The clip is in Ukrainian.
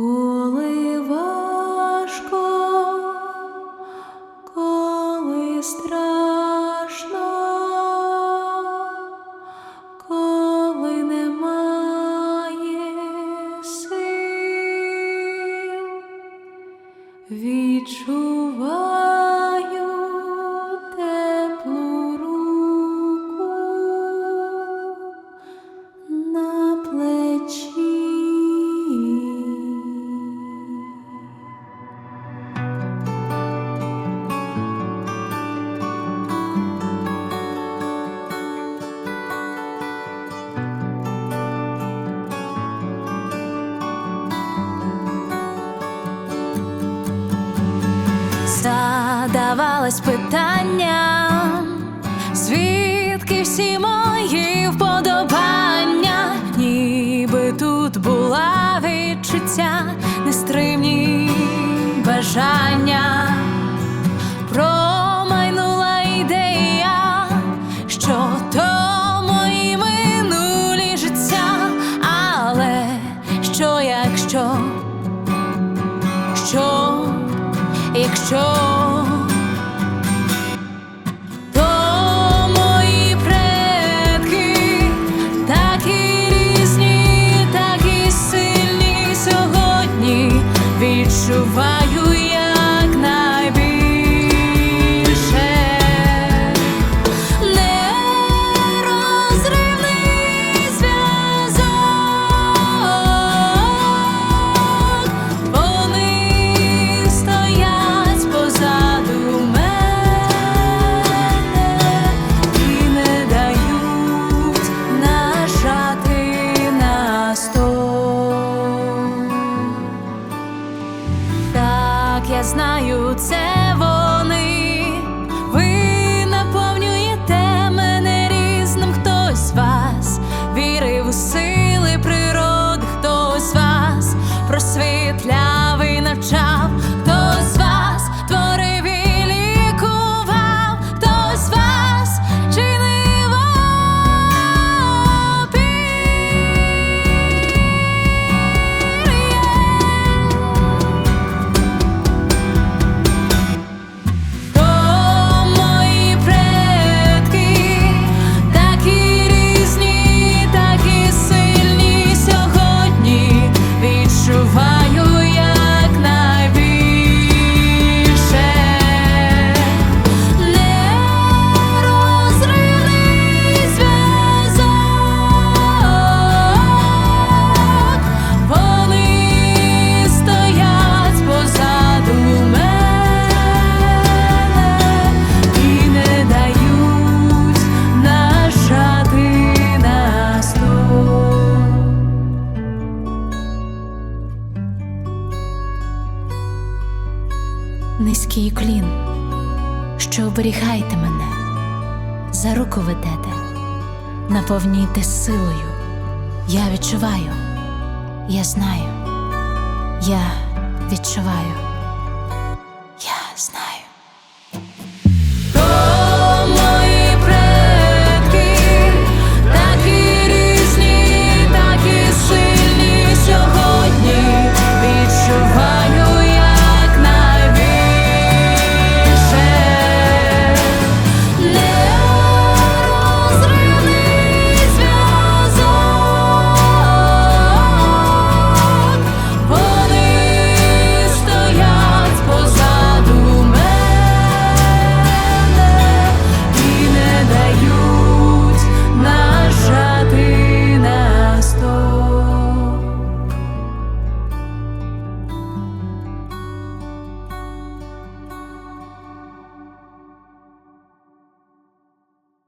Коли важко, коли страшно, коли немає сил, відчуваю Задавалась питанням, звідки всі мої вподобання, ніби тут була відчуття, нестримні бажання, промайнула ідея, що то мої минулі життя, але що якщо? Що, якщо відчуваю знаю, це вони. Ви наповнюєте мене різним. Хтось з вас вірив у сили природи, хтось з вас просвітляв низький клін, що оберігаєте мене, за руку ведете, наповнюєте силою. Я відчуваю, я знаю, я відчуваю, я знаю.